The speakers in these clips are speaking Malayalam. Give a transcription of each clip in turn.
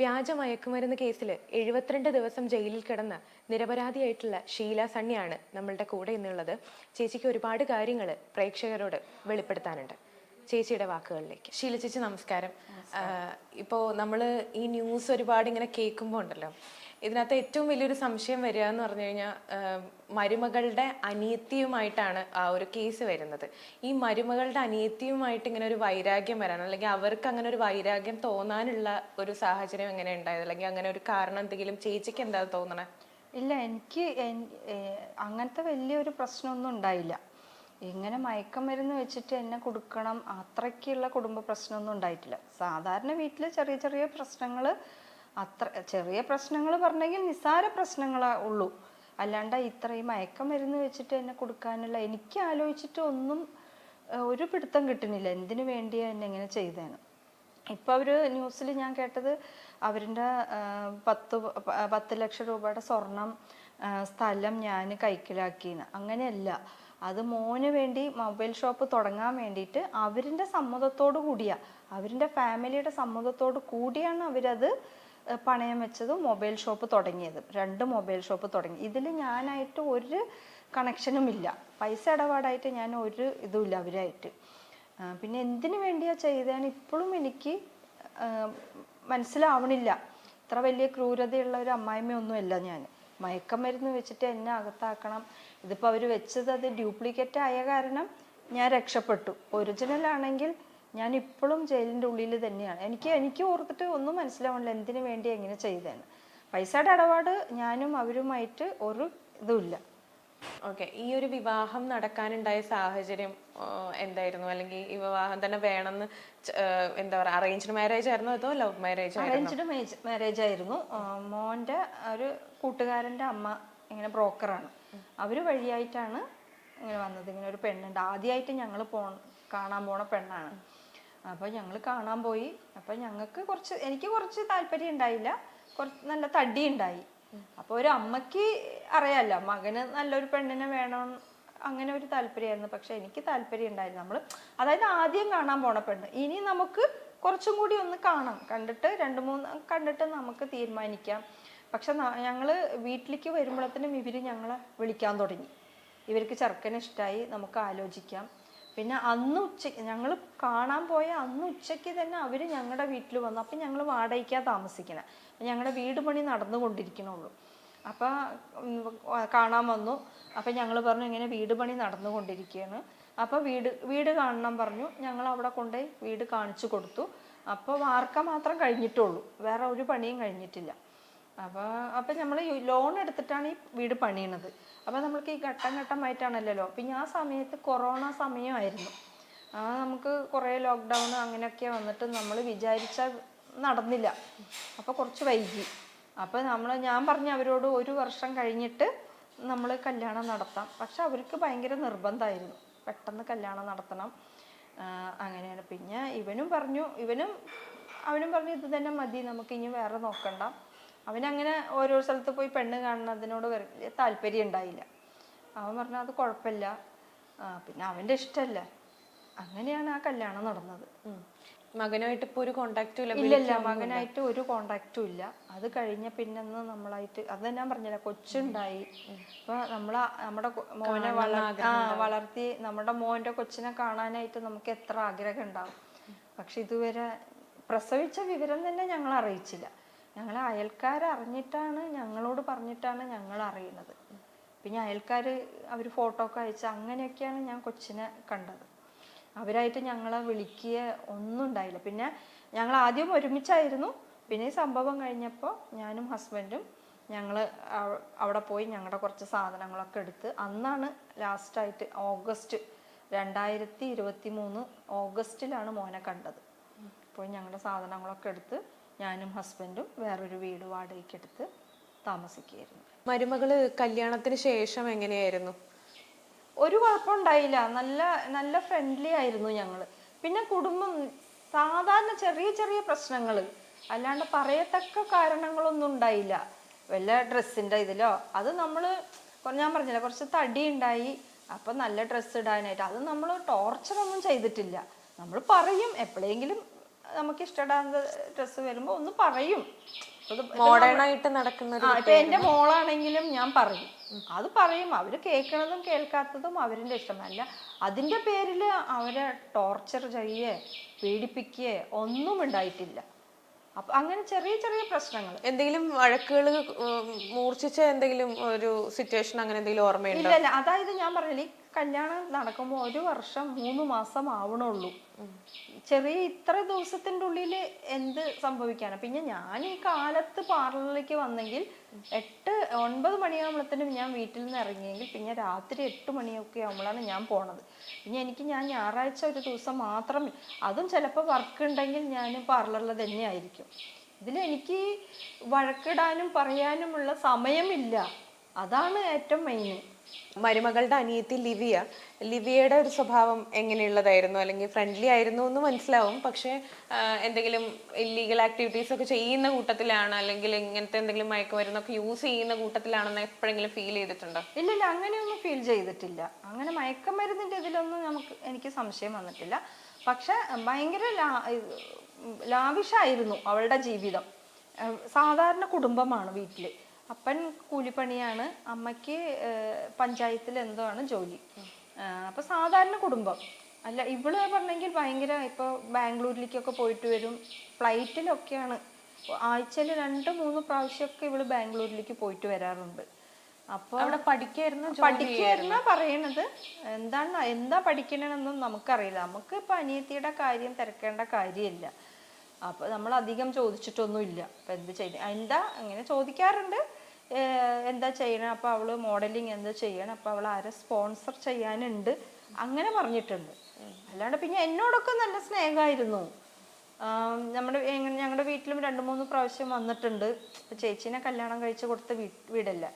വ്യാജ മയക്കുമരുന്ന് കേസിൽ എഴുപത്തിരണ്ട് ദിവസം ജയിലിൽ കിടന്ന നിരപരാധിയായിട്ടുള്ള ഷീല സണ്ണിയാണ് നമ്മളുടെ കൂടെ ഇന്നുള്ളത്. ചേച്ചിക്ക് ഒരുപാട് കാര്യങ്ങൾ പ്രേക്ഷകരോട് വെളിപ്പെടുത്താനുണ്ട്. ചേച്ചിയുടെ വാക്കുകളിലേക്ക്. ഷീല ചേച്ചി നമസ്കാരം. ഇപ്പോൾ നമ്മൾ ഈ ന്യൂസ് ഒരുപാട് ഇങ്ങനെ കേൾക്കുമ്പോൾ ഉണ്ടല്ലോ. ഇതിനകത്ത് ഏറ്റവും വലിയൊരു സംശയം വരിക എന്ന് പറഞ്ഞു കഴിഞ്ഞാൽ മരുമകളുടെ അനിയത്തിയുമായിട്ടാണ് ആ ഒരു കേസ് വരുന്നത്. ഈ മരുമകളുടെ അനിയത്തിയുമായിട്ട് ഇങ്ങനെ ഒരു വൈരാഗ്യം വരാൻ അല്ലെങ്കിൽ അവർക്ക് അങ്ങനെ ഒരു വൈരാഗ്യം തോന്നാനുള്ള ഒരു സാഹചര്യം എങ്ങനെ ഉണ്ടായത്? അല്ലെങ്കിൽ അങ്ങനെ ഒരു കാരണം എന്തെങ്കിലും ചേച്ചിക്ക് എന്താ തോന്നണേ? ഇല്ല എനിക്ക് അങ്ങനത്തെ വലിയൊരു പ്രശ്നമൊന്നും ഉണ്ടായില്ല. ഇങ്ങനെ മയക്കമരുന്ന് വെച്ചിട്ട് എന്നെ കൊടുക്കണം അത്രയ്ക്കുള്ള കുടുംബ പ്രശ്നമൊന്നും ഉണ്ടായിട്ടില്ല. സാധാരണ വീട്ടിൽ ചെറിയ ചെറിയ പ്രശ്നങ്ങൾ അത്ര ചെറിയ പ്രശ്നങ്ങൾ പറഞ്ഞെങ്കിൽ നിസ്സാര പ്രശ്നങ്ങളാ ഉള്ളൂ. അല്ലാണ്ട് ഇത്രയും മയക്കമരുന്ന് വെച്ചിട്ട് എന്നെ കൊടുക്കാനുള്ള എനിക്ക് ആലോചിച്ചിട്ട് ഒന്നും ഒരു പിടുത്തം കിട്ടുന്നില്ല. എന്തിനു വേണ്ടിയാ എന്നെ ഇങ്ങനെ ചെയ്തേന്ന്? ഇപ്പൊ അവർ ന്യൂസിൽ ഞാൻ കേട്ടത് അവരുടെ പത്ത് പത്ത് ലക്ഷം രൂപയുടെ സ്വർണം സ്ഥലം ഞാൻ കൈക്കലാക്കിന്ന്. അങ്ങനെയല്ല. അത് മോന് വേണ്ടി മൊബൈൽ ഷോപ്പ് തുടങ്ങാൻ വേണ്ടിയിട്ട് അവരിന്റെ സമ്മതത്തോടു കൂടിയാ. അവരിന്റെ ഫാമിലിയുടെ സമ്മതത്തോടു കൂടിയാണ് അവരത് പണയം വെച്ചതും മൊബൈൽ ഷോപ്പ് തുടങ്ങിയതും. രണ്ട് മൊബൈൽ ഷോപ്പ് തുടങ്ങി. ഇതിൽ ഞാനായിട്ട് ഒരു കണക്ഷനും ഇല്ല. പൈസ ഇടപാടായിട്ട് ഞാൻ ഒരു ഇതുമില്ല അവരായിട്ട്. പിന്നെ എന്തിനു വേണ്ടിയാ ചെയ്തതെന്ന് ഇപ്പോഴും എനിക്ക് മനസ്സിലാവണില്ല. ഇത്ര വലിയ ക്രൂരതയുള്ള ഒരു അമ്മായിമ്മയൊന്നുമല്ല ഞാൻ മയക്കമരുന്ന് വെച്ചിട്ട് എന്നെ അകത്താക്കണം. ഇതിപ്പോൾ അവർ വെച്ചത് അത് ഡ്യൂപ്ലിക്കേറ്റ് ആയ കാരണം ഞാൻ രക്ഷപ്പെട്ടു. ഒറിജിനൽ ആണെങ്കിൽ ഞാൻ ഇപ്പോഴും ജയിലിന്റെ ഉള്ളിൽ തന്നെയാണ്. എനിക്ക് എനിക്ക് ഓർത്തിട്ട് ഒന്നും മനസ്സിലാവണില്ല എന്തിനു വേണ്ടി എങ്ങനെ ചെയ്തതെന്ന് പൈസയുടെ ഇടപാട് ഞാനും അവരുമായിട്ട് ഒരു ഇതുമില്ല. ഓക്കെ ഈ ഒരു വിവാഹം നടക്കാനുണ്ടായ സാഹചര്യം എന്തായിരുന്നു? അല്ലെങ്കിൽ ഈ വിവാഹം തന്നെ വേണമെന്ന് എന്താ പറയുക അറേഞ്ച്ഡ് മാരേജ് ആയിരുന്നു അതോ ലവ് മാരേജ് അറേഞ്ച്ഡ് മാരേജ് ആയിരുന്നു. മോന്റെ ഒരു കൂട്ടുകാരന്റെ അമ്മ ഇങ്ങനെ ബ്രോക്കറാണ് അവർ വഴിയായിട്ടാണ് ഇങ്ങനെ വന്നത്. ഇങ്ങനെ ഒരു പെണ്ണുണ്ട്. ആദ്യമായിട്ട് ഞങ്ങൾ പോ കാണാൻ പോണ പെണ്ണാണ്. അപ്പോൾ ഞങ്ങൾ കാണാൻ പോയി. അപ്പോൾ ഞങ്ങൾക്ക് കുറച്ച് എനിക്ക് കുറച്ച് താല്പര്യം ഉണ്ടായില്ല. കുറച്ച് നല്ല തടി ഉണ്ടായി. അപ്പോൾ ഒരു അമ്മയ്ക്ക് അറിയാലോ മകന് നല്ലൊരു പെണ്ണിനെ വേണം അങ്ങനെ ഒരു താല്പര്യമായിരുന്നു. പക്ഷെ എനിക്ക് താല്പര്യം ഉണ്ടായിരുന്നു നമ്മൾ അതായത് ആദ്യം കാണാൻ പോണ പെണ്ണ്. ഇനി നമുക്ക് കുറച്ചും കൂടി ഒന്ന് കാണാം. കണ്ടിട്ട് രണ്ട് മൂന്ന് കണ്ടിട്ട് നമുക്ക് തീരുമാനിക്കാം. പക്ഷെ ഞങ്ങൾ വീട്ടിലേക്ക് വരുമ്പോഴത്തേനും ഇവർ ഞങ്ങളെ വിളിക്കാൻ തുടങ്ങി. ഇവർക്ക് ചെറുക്കനെ ഇഷ്ടമായി നമുക്ക് ആലോചിക്കാം. പിന്നെ അന്ന് ഉച്ച ഞങ്ങൾ കാണാൻ പോയ അന്ന് ഉച്ചയ്ക്ക് തന്നെ അവർ ഞങ്ങളുടെ വീട്ടിൽ വന്നു. അപ്പം ഞങ്ങൾ വാടകയ്ക്കാണ് താമസിക്കണേ ഞങ്ങളുടെ വീട് പണി നടന്നുകൊണ്ടിരിക്കണുള്ളൂ അപ്പം കാണാൻ വന്നു. അപ്പം ഞങ്ങൾ പറഞ്ഞു ഇങ്ങനെ വീട് പണി നടന്നുകൊണ്ടിരിക്കുകയാണ് അപ്പോൾ വീട് വീട് കാണണം പറഞ്ഞു. ഞങ്ങൾ അവിടെ കൊണ്ടുപോയി വീട് കാണിച്ചു കൊടുത്തു. അപ്പോൾ വാർക്ക മാത്രം കഴിഞ്ഞിട്ടുള്ളൂ. വേറെ ഒരു പണിയും കഴിഞ്ഞിട്ടില്ല. അപ്പോൾ അപ്പം നമ്മൾ ലോൺ എടുത്തിട്ടാണ് ഈ വീട് പണിയണത്. അപ്പോൾ നമ്മൾക്ക് ഈ ഘട്ടം ഘട്ടമായിട്ടാണല്ലോ പിന്നെ ആ സമയത്ത് കൊറോണ സമയമായിരുന്നു. ആ നമുക്ക് കുറേ ലോക്ക്ഡൗൺ അങ്ങനെയൊക്കെ വന്നിട്ട് നമ്മൾ വിചാരിച്ച നടന്നില്ല. അപ്പോൾ കുറച്ച് വൈകി. അപ്പോൾ നമ്മൾ ഞാൻ പറഞ്ഞ അവരോട് ഒരു വർഷം കഴിഞ്ഞിട്ട് നമ്മൾ കല്യാണം നടത്താം. പക്ഷെ അവർക്ക് ഭയങ്കര നിർബന്ധമായിരുന്നു പെട്ടെന്ന് കല്യാണം നടത്തണം. അങ്ങനെയാണ്. പിന്നെ ഇവനും പറഞ്ഞു ഇവനും അവനും പറഞ്ഞു ഇത് തന്നെ മതി. നമുക്ക് ഇനി വേറെ നോക്കണ്ട. അവനങ്ങനെ ഓരോ സ്ഥലത്ത് പോയി പെണ്ണ് കാണുന്നതിനോട് വലിയ താല്പര്യം ഉണ്ടായില്ല. അവൻ പറഞ്ഞു അത് കുഴപ്പമില്ല. പിന്നെ അവന്റെ ഇഷ്ടമല്ല. അങ്ങനെയാണ് ആ കല്യാണം നടന്നത്. മകനായിട്ട് ഇപ്പോൾ ഒരു കോണ്ടാക്റ്റും ഇല്ല ഇല്ലല്ല മകനായിട്ട് ഒരു കോണ്ടാക്റ്റും ഇല്ല. അത് കഴിഞ്ഞ പിന്നെന്ന് നമ്മളായിട്ട് അത് ഞാൻ പറഞ്ഞില്ല കൊച്ചുണ്ടായി. അപ്പൊ നമ്മൾ നമ്മുടെ മോനെ വളർത്തി നമ്മുടെ മോന്റെ കൊച്ചിനെ കാണാനായിട്ട് നമുക്ക് എത്ര ആഗ്രഹം ഉണ്ടാവും. പക്ഷെ ഇതുവരെ പ്രസവിച്ച വിവരം തന്നെ ഞങ്ങൾ അറിയിച്ചില്ല. ഞങ്ങൾ അയൽക്കാർ അറിഞ്ഞിട്ടാണ് ഞങ്ങളോട് പറഞ്ഞിട്ടാണ് ഞങ്ങൾ അറിയുന്നത് പിന്നെ അയൽക്കാർ അവർ ഫോട്ടോ ഒക്കെ അയച്ച് അങ്ങനെയൊക്കെയാണ് ഞാൻ കൊച്ചിനെ കണ്ടത്. അവരായിട്ട് ഞങ്ങളെ വിളിക്കുക ഒന്നും ഉണ്ടായില്ല. പിന്നെ ഞങ്ങൾ ആദ്യം ഒരുമിച്ചായിരുന്നു. പിന്നെ ഈ സംഭവം കഴിഞ്ഞപ്പോൾ ഞാനും ഹസ്ബൻഡും ഞങ്ങൾ അവിടെ പോയി ഞങ്ങളുടെ കുറച്ച് സാധനങ്ങളൊക്കെ എടുത്ത് അന്നാണ് ലാസ്റ്റായിട്ട് ഓഗസ്റ്റ് രണ്ടായിരത്തി ഇരുപത്തി മൂന്ന് ഓഗസ്റ്റിലാണ് മോനെ കണ്ടത്. പോയി ഞങ്ങളുടെ സാധനങ്ങളൊക്കെ എടുത്ത് ഞാനും ഹസ്ബൻഡും വേറൊരു വീട് വാടകയ്ക്കെടുത്ത് താമസിക്കുകയായിരുന്നു. മരുമകൾ കല്യാണത്തിന് ശേഷം എങ്ങനെയായിരുന്നു? ഒരു കുഴപ്പമുണ്ടായില്ല. നല്ല നല്ല ഫ്രണ്ട്ലി ആയിരുന്നു ഞങ്ങൾ പിന്നെ കുടുംബം സാധാരണ ചെറിയ ചെറിയ പ്രശ്നങ്ങൾ അല്ലാണ്ട് പറയത്തക്ക കാരണങ്ങളൊന്നും ഉണ്ടായില്ല. വല്ല ഡ്രസ്സിന്റെ ഇതിലോ. അത് നമ്മൾ ഞാൻ പറഞ്ഞില്ല കുറച്ച് തടി ഉണ്ടായി അപ്പം നല്ല ഡ്രസ്സ് ഇടാനായിട്ട്. അത് നമ്മൾ ടോർച്ചറൊന്നും ചെയ്തിട്ടില്ല. നമ്മൾ പറയും എപ്പോഴെങ്കിലും നമുക്ക് ഇഷ്ടപ്പെടാത്ത ഡ്രസ്സ് വരുമ്പോൾ ഒന്ന് പറയും. മോഡേണായിട്ട് നടക്കുന്ന ഇപ്പൊ എന്റെ മോളാണെങ്കിലും ഞാൻ പറയും. അത് പറയും. അവർ കേൾക്കണതും കേൾക്കാത്തതും അവരിന്റെ ഇഷ്ടമല്ല. അതിന്റെ പേരിൽ അവരെ ടോർച്ചർ ചെയ്യേ പീഡിപ്പിക്കുകയെ ഒന്നും ഉണ്ടായിട്ടില്ല. അപ്പൊ അങ്ങനെ ചെറിയ ചെറിയ പ്രശ്നങ്ങൾ എന്തെങ്കിലും വഴക്കുകൾ മൂർച്ഛിച്ച എന്തെങ്കിലും ഒരു സിറ്റുവേഷൻ അങ്ങനെ എന്തെങ്കിലും ഓർമ്മയുണ്ടോ? ഇല്ല ഇല്ല. അതായത് ഞാൻ പറഞ്ഞില്ലേ ഈ കല്യാണം നടക്കുമ്പോൾ ഒരു വർഷം മൂന്ന് മാസം ആവണുള്ളൂ. ചെറിയ ഇത്ര ദിവസത്തിന്റെ ഉള്ളിൽ എന്ത് സംഭവിക്കാനാണ് പിന്നെ ഞാൻ ഈ കാലത്ത് പാർലറിലേക്ക് വന്നെങ്കിൽ എട്ട് ഒൻപത് മണിയാകുമ്പോഴത്തേനും ഞാൻ വീട്ടിൽ നിന്ന് ഇറങ്ങിയെങ്കിൽ പിന്നെ രാത്രി എട്ട് മണിയൊക്കെ ആകുമ്പോഴാണ് ഞാൻ പോണത്. പിന്നെ എനിക്ക് ഞാൻ ഞായറാഴ്ച ഒരു ദിവസം മാത്രം അതും ചിലപ്പോൾ വർക്ക് ഉണ്ടെങ്കിൽ ഞാൻ പാർലറിൽ തന്നെ ആയിരിക്കും. ഇതിൽ എനിക്ക് വഴക്കിടാനും പറയാനുമുള്ള സമയമില്ല. അതാണ് ഏറ്റവും മെയിൻ മരുമകളുടെ അനിയത്തി ലിവിയ. ലിവിയയുടെ ഒരു സ്വഭാവം എങ്ങനെയുള്ളതായിരുന്നു? അല്ലെങ്കിൽ ഫ്രണ്ട്ലി ആയിരുന്നു എന്ന് മനസ്സിലാവും. പക്ഷേ എന്തെങ്കിലും ഇല്ലീഗൽ ആക്ടിവിറ്റീസ് ഒക്കെ ചെയ്യുന്ന കൂട്ടത്തിലാണ് അല്ലെങ്കിൽ ഇങ്ങനത്തെ എന്തെങ്കിലും മയക്കുമരുന്നൊക്കെ യൂസ് ചെയ്യുന്ന കൂട്ടത്തിലാണെന്ന് എപ്പോഴെങ്കിലും ഫീൽ ചെയ്തിട്ടുണ്ടോ? ഇല്ല ഇല്ല. അങ്ങനെയൊന്നും ഫീൽ ചെയ്തിട്ടില്ല. അങ്ങനെ മയക്കുമരുന്നിന്റെ ഇതിലൊന്നും നമുക്ക് എനിക്ക് സംശയം വന്നിട്ടില്ല. പക്ഷെ ഭയങ്കര ലാവിഷായിരുന്നു അവളുടെ ജീവിതം. സാധാരണ കുടുംബമാണ് വീട്ടിൽ. അപ്പൻ കൂലിപ്പണിയാണ്. അമ്മയ്ക്ക് പഞ്ചായത്തിൽ എന്തോ ആണ് ജോലി അപ്പൊ സാധാരണ കുടുംബം. അല്ല ഇവൾ പറഞ്ഞെങ്കിൽ ഭയങ്കര ഇപ്പൊ ബാംഗ്ലൂരിലേക്കൊക്കെ പോയിട്ട് വരും. ഫ്ലൈറ്റിലൊക്കെയാണ്. ആഴ്ചയിൽ രണ്ട് മൂന്ന് പ്രാവശ്യമൊക്കെ ഇവൾ ബാംഗ്ലൂരിലേക്ക് പോയിട്ട് വരാറുണ്ട്. അപ്പൊ അവിടെ പഠിക്കായിരുന്നു പഠിക്കായിരുന്ന പറയണത്. എന്താണ് എന്താ പഠിക്കണമെന്നൊന്നും നമുക്കറിയില്ല. നമുക്ക് ഇപ്പൊ അനിയത്തിയുടെ കാര്യം തിരക്കേണ്ട കാര്യമില്ല. അപ്പൊ നമ്മൾ അധികം ചോദിച്ചിട്ടൊന്നുമില്ല. അപ്പൊ എന്ത് ചെയ്ത് എന്താ അങ്ങനെ ചോദിക്കാറുണ്ട്. എന്താ ചെയ്യണം? അപ്പോൾ അവൾ മോഡലിങ് എന്താ ചെയ്യണം? അപ്പോൾ അവൾ ആരെ സ്പോൺസർ ചെയ്യാനുണ്ട്. അങ്ങനെ പറഞ്ഞിട്ടുണ്ട്. അല്ലാണ്ട് പിന്നെ എന്നോടൊക്കെ നല്ല സ്നേഹമായിരുന്നു. നമ്മുടെ ഞങ്ങളുടെ വീട്ടിലും രണ്ട് മൂന്ന് പ്രാവശ്യം വന്നിട്ടുണ്ട്. ചേച്ചീനെ കല്യാണം കഴിച്ച് കൊടുത്ത വീടല്ല.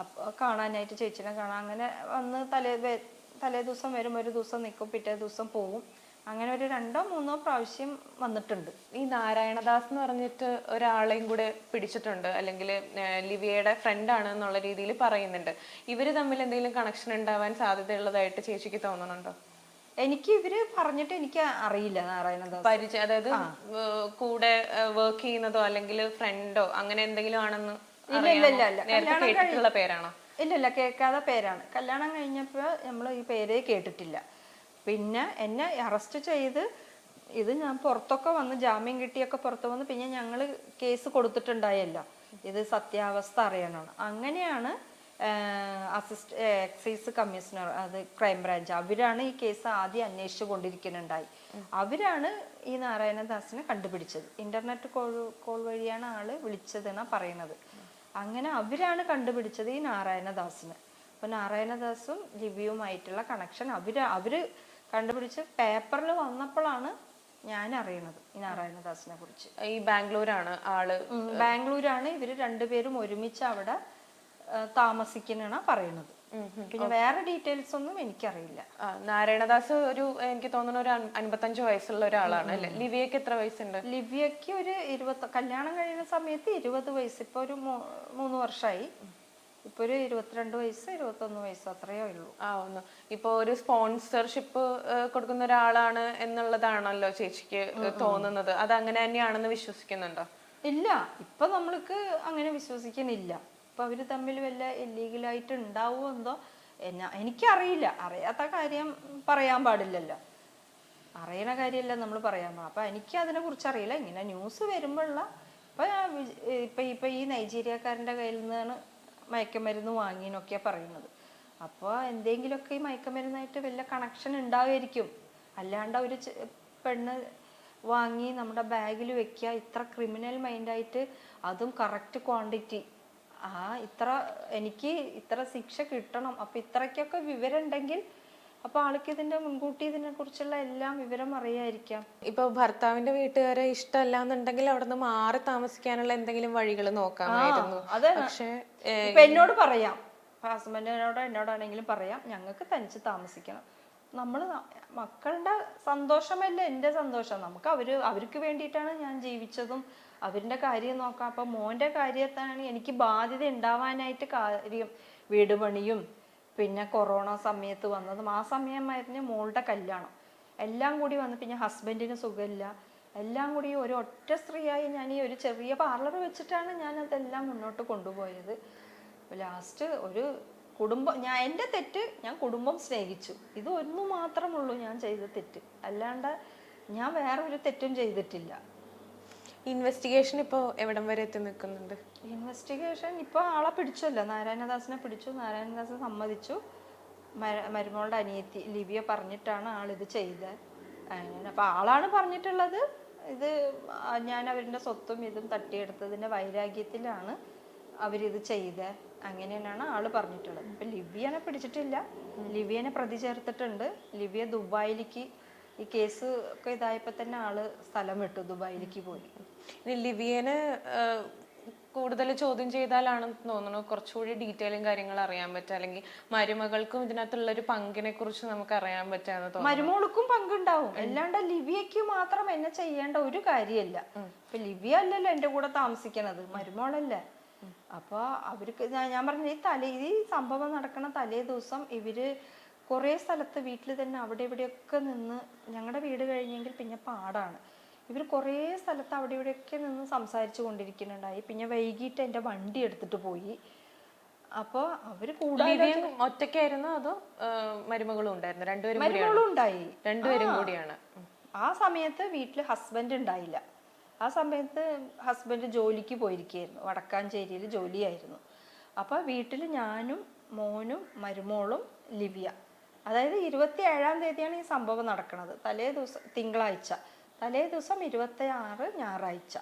അപ്പോൾ കാണാനായിട്ട് ചേച്ചീനെ കാണാൻ അങ്ങനെ വന്ന് തലേ തലേ ദിവസം വരും. ഒരു ദിവസം നിൽക്കും പിറ്റേ ദിവസം പോവും. അങ്ങനെ ഒരു രണ്ടോ മൂന്നോ പ്രാവശ്യം വന്നിട്ടുണ്ട്. ഈ നാരായണദാസ് എന്ന് പറഞ്ഞിട്ട് ഒരാളെയും കൂടെ പിടിച്ചിട്ടുണ്ട്. അല്ലെങ്കിൽ ലിവിയയുടെ ഫ്രണ്ട് ആണ് എന്നുള്ള രീതിയിൽ പറയുന്നുണ്ട്. ഇവർ തമ്മിൽ എന്തെങ്കിലും കണക്ഷൻ ഉണ്ടാവാൻ സാധ്യതയുള്ളതായിട്ട് ചേച്ചിക്ക് തോന്നുന്നുണ്ടോ? എനിക്ക് ഇവർ പറഞ്ഞിട്ട് എനിക്ക് അറിയില്ല നാരായണദാസ്. പരിചയം അതായത് കൂടെ വർക്ക് ചെയ്യുന്നതോ അല്ലെങ്കിൽ ഫ്രണ്ടോ അങ്ങനെ എന്തെങ്കിലും ആണെന്ന് കേട്ടിട്ടുള്ള പേരാണോ? ഇല്ല ഇല്ല കേൾക്കാതെ പേരാണ്. കല്യാണം കഴിഞ്ഞപ്പോൾ നമ്മൾ ഈ പേര് കേട്ടിട്ടില്ല. പിന്നെ എന്നെ അറസ്റ്റ് ചെയ്ത് ഇത് ഞാൻ പുറത്തൊക്കെ വന്ന് ജാമ്യം കിട്ടിയൊക്കെ പുറത്ത് വന്ന് പിന്നെ ഞങ്ങൾ കേസ് കൊടുത്തിട്ടുണ്ടായല്ലോ. ഇത് സത്യാവസ്ഥ അറിയണം അങ്ങനെയാണ് അസിസ്റ്റ് എക്സൈസ് കമ്മീഷണർ അത് ക്രൈംബ്രാഞ്ച് അവരാണ് ഈ കേസ് ആദ്യം അന്വേഷിച്ചു കൊണ്ടിരിക്കുന്നുണ്ടായി. അവരാണ് ഈ നാരായണദാസിനെ കണ്ടുപിടിച്ചത്. ഇന്റർനെറ്റ് കോൾ കോൾ വഴിയാണ് ആൾ വിളിച്ചതെന്നാണ് പറയുന്നത്. അങ്ങനെ അവരാണ് കണ്ടുപിടിച്ചത് ഈ നാരായണദാസിനെ. അപ്പൊ നാരായണദാസും ലിബിയുമായിട്ടുള്ള കണക്ഷൻ അവർ അവർ കണ്ടുപിടിച്ച് പേപ്പറിൽ വന്നപ്പോഴാണ് ഞാൻ അറിയണത് ഈ നാരായണദാസിനെ കുറിച്ച്. ഈ ബാംഗ്ലൂരാണ് ആൾ. ബാംഗ്ലൂരാണ് ഇവർ രണ്ടുപേരും ഒരുമിച്ച് അവിടെ താമസിക്കുന്ന പറയണത് പിന്നെ വേറെ ഡീറ്റെയിൽസ് ഒന്നും എനിക്കറിയില്ല. നാരായണദാസ് ഒരു എനിക്ക് തോന്നുന്ന ഒരു അൻ- അൻപത്തഞ്ച് വയസ്സുള്ള ഒരാളാണ് അല്ലെ? ലിവിയക്ക് എത്ര വയസ്സുണ്ട്? ലിവിയക്ക് ഒരു ഇരുപത്തി കല്യാണം കഴിയുന്ന സമയത്ത് ഇരുപത് വയസ്സ്. ഇപ്പൊ ഒരു മൂന്ന് വർഷമായി ഇപ്പൊ ഒരു ഇരുപത്തിരണ്ട് വയസ്സ് ഇരുപത്തൊന്ന് വയസ്സ് അത്രയേ ഉള്ളൂ. ആ ഒന്ന്. ഇപ്പൊ ഒരു സ്പോൺസർഷിപ്പ് കൊടുക്കുന്ന ഒരാളാണ് എന്നുള്ളതാണല്ലോ ചേച്ചിക്ക് തോന്നുന്നത്. അത് അങ്ങനെ തന്നെയാണെന്ന് വിശ്വസിക്കുന്നുണ്ടോ? ഇല്ല. ഇപ്പൊ നമ്മൾക്ക് അങ്ങനെ വിശ്വസിക്കുന്നില്ല. ഇപ്പൊ അവർ തമ്മിൽ വല്ല ഇല്ലീഗലായിട്ട് ഉണ്ടാവുമോ എന്തോ എന്നാ എനിക്കറിയില്ല. അറിയാത്ത കാര്യം പറയാൻ പാടില്ലല്ലോ. അറിയണ കാര്യമല്ല നമ്മൾ പറയാൻ പാടില്ല അപ്പൊ എനിക്ക് അതിനെ കുറിച്ച് അറിയില്ല. ഇങ്ങനെ ന്യൂസ് വരുമ്പോഴുള്ള ഇപ്പൊ ഇപ്പൊ ഈ നൈജീരിയക്കാരന്റെ കയ്യിൽ നിന്നാണ് മയക്കുമരുന്ന് വാങ്ങിയെന്നൊക്കെയാ പറയുന്നത്. അപ്പോൾ എന്തെങ്കിലുമൊക്കെ ഈ മയക്കുമരുന്നായിട്ട് വല്ല കണക്ഷൻ ഉണ്ടാവുമായിരിക്കും. അല്ലാണ്ട് ഒരു പെണ്ണ് വാങ്ങി നമ്മുടെ ബാഗിൽ വെക്കുക ഇത്ര ക്രിമിനൽ മൈൻഡായിട്ട് അതും കറക്റ്റ് ക്വാണ്ടിറ്റി ആ ഇത്ര എനിക്ക് ഇത്ര ശിക്ഷ കിട്ടണം. അപ്പൊ ഇത്രയ്ക്കൊക്കെ വിവരം ഉണ്ടെങ്കിൽ അപ്പൊ ആൾക്ക് ഇതിന്റെ മുൻകൂട്ടി ഇതിനെ കുറിച്ചുള്ള എല്ലാം വിവരം അറിയായിരിക്കാം. ഇപ്പൊ ഭർത്താവിന്റെ വീട്ടുകാരെ ഇഷ്ടമല്ല എന്നുണ്ടെങ്കിൽ അവിടെ നിന്ന് മാറി താമസിക്കാനുള്ള എന്തെങ്കിലും വഴികൾ നോക്കാമായിരുന്നു. അതെ. പക്ഷേ ഇപ്പൊ എന്നോട് പറയാം. ഹസ്ബൻഡിനോടോ എന്നോടാണെങ്കിലും പറയാം ഞങ്ങൾക്ക് തനിച്ച് താമസിക്കണം. നമ്മൾ മക്കളുടെ സന്തോഷമല്ല എന്റെ സന്തോഷം? നമുക്ക് അവർ അവർക്ക് വേണ്ടിയിട്ടാണ് ഞാൻ ജീവിച്ചതും. അവരുടെ കാര്യം നോക്കാം. അപ്പൊ മോന്റെ കാര്യത്താണ് എനിക്ക് ബാധ്യത ഉണ്ടാവാനായിട്ട് കാര്യം വീട് പണിയും പിന്നെ കൊറോണ സമയത്ത് വന്നതും. ആ സമയമായിരുന്നു മോളുടെ കല്യാണം. എല്ലാം കൂടി വന്ന് പിന്നെ ഹസ്ബൻഡിന് സുഖമില്ല. എല്ലാം കൂടി ഒരു ഒറ്റ സ്ത്രീയായി ഞാൻ ഈ ഒരു ചെറിയ പാർലർ വെച്ചിട്ടാണ് ഞാൻ അതെല്ലാം മുന്നോട്ട് കൊണ്ടുപോയത്. ലാസ്റ്റ് ഒരു കുടുംബം ഞാൻ എന്റെ തെറ്റ് ഞാൻ കുടുംബം സ്നേഹിച്ചു. ഇത് ഒന്നു മാത്രമുള്ളൂ ഞാൻ ചെയ്ത തെറ്റ്. അല്ലാണ്ട് ഞാൻ വേറെ ഒരു തെറ്റും ചെയ്തിട്ടില്ല. ഇൻവെസ്റ്റിഗേഷൻ ഇപ്പോൾ എവിടം വരെ എത്തി നിൽക്കുന്നുണ്ട്? ഇൻവെസ്റ്റിഗേഷൻ ഇപ്പോൾ ആളെ പിടിച്ചല്ലോ. നാരായണദാസിനെ പിടിച്ചു. നാരായണദാസ് സമ്മതിച്ചു. മര- മരുമകളുടെ അനിയത്തി ലിബിയ പറഞ്ഞിട്ടാണ് ആളിത് ചെയ്തത് അങ്ങനെ അപ്പോൾ ആളാണ് പറഞ്ഞിട്ടുള്ളത്. ഇത് ഞാൻ അവരുടെ സ്വത്തും ഇതും തട്ടിയെടുത്തതിന്റെ വൈരാഗ്യത്തിലാണ് അവരിത് ചെയ്തത് അങ്ങനെയാണ് ആൾ പറഞ്ഞിട്ടുള്ളത്. ഇപ്പം ലിവിയനെ പിടിച്ചിട്ടില്ല. ലിവിയനെ പ്രതി ചേർത്തിട്ടുണ്ട്. ലിവിയ ദുബായിലേക്ക് ഈ കേസ് ഒക്കെ ഇതായപ്പോൾ തന്നെ ആൾ സ്ഥലം വിട്ടു ദുബായിലേക്ക് പോയി. ഇനി ലിവിയനെ കൂടുതൽ ചോദ്യം ചെയ്താലാണെന്ന് തോന്നുന്നു. കുറച്ചുകൂടി ഡീറ്റെയിലും കാര്യങ്ങൾ അറിയാൻ പറ്റുക അല്ലെങ്കിൽ മരുമകൾക്കും ഇതിനകത്തുള്ള ഒരു പങ്കിനെ കുറിച്ച് നമുക്ക് അറിയാൻ പറ്റാന്ന് തോന്നുന്നു. മരുമോൾക്കും പങ്കുണ്ടാവും. അല്ലാണ്ട് ലിവിയക്ക് മാത്രം എന്നെ ചെയ്യേണ്ട ഒരു കാര്യമല്ല ഇപ്പൊ ലിവിയ അല്ലല്ലോ എന്റെ കൂടെ താമസിക്കണത്. മരുമോളല്ല. അപ്പൊ അവർക്ക് ഞാൻ- ഞാൻ പറഞ്ഞ ഈ തലേ ഈ സംഭവം നടക്കണ തലേ ദിവസം ഇവർ കുറേ സ്ഥലത്ത് വീട്ടിൽ തന്നെ അവിടെ ഇവിടെയൊക്കെ നിന്ന് ഞങ്ങളുടെ വീട് കഴിഞ്ഞെങ്കിൽ പിന്നെ പാടാണ്. ഇവർ കുറേ സ്ഥലത്ത് അവിടെ ഇവിടെയൊക്കെ നിന്ന് സംസാരിച്ചു കൊണ്ടിരിക്കുന്നുണ്ടായി. പിന്നെ വൈകിട്ട് എന്റെ വണ്ടി എടുത്തിട്ട് പോയി. അപ്പോൾ അവർ കൂടുതൽ ഒറ്റയ്ക്കായിരുന്നു അതോ മരുമകളും ഉണ്ടായിരുന്നു? രണ്ടുപേരും മരുമകളും ഉണ്ടായി. രണ്ടുപേരും കൂടിയാണ്. ആ സമയത്ത് വീട്ടിൽ ഹസ്ബൻഡ് ഉണ്ടായില്ല. ആ സമയത്ത് ഹസ്ബൻഡ് ജോലിക്ക് പോയിരിക്കുകയായിരുന്നു വടക്കാഞ്ചേരിയിൽ ജോലിയായിരുന്നു. അപ്പോൾ വീട്ടിൽ ഞാനും മോനും മരുമോളും ലിവിയ. അതായത് ഇരുപത്തി ഏഴാം തീയതിയാണ് ഈ സംഭവം നടക്കുന്നത് തലേ ദിവസം തിങ്കളാഴ്ച. തലേ ദിവസം ഇരുപത്തി ആറ് ഞായറാഴ്ച.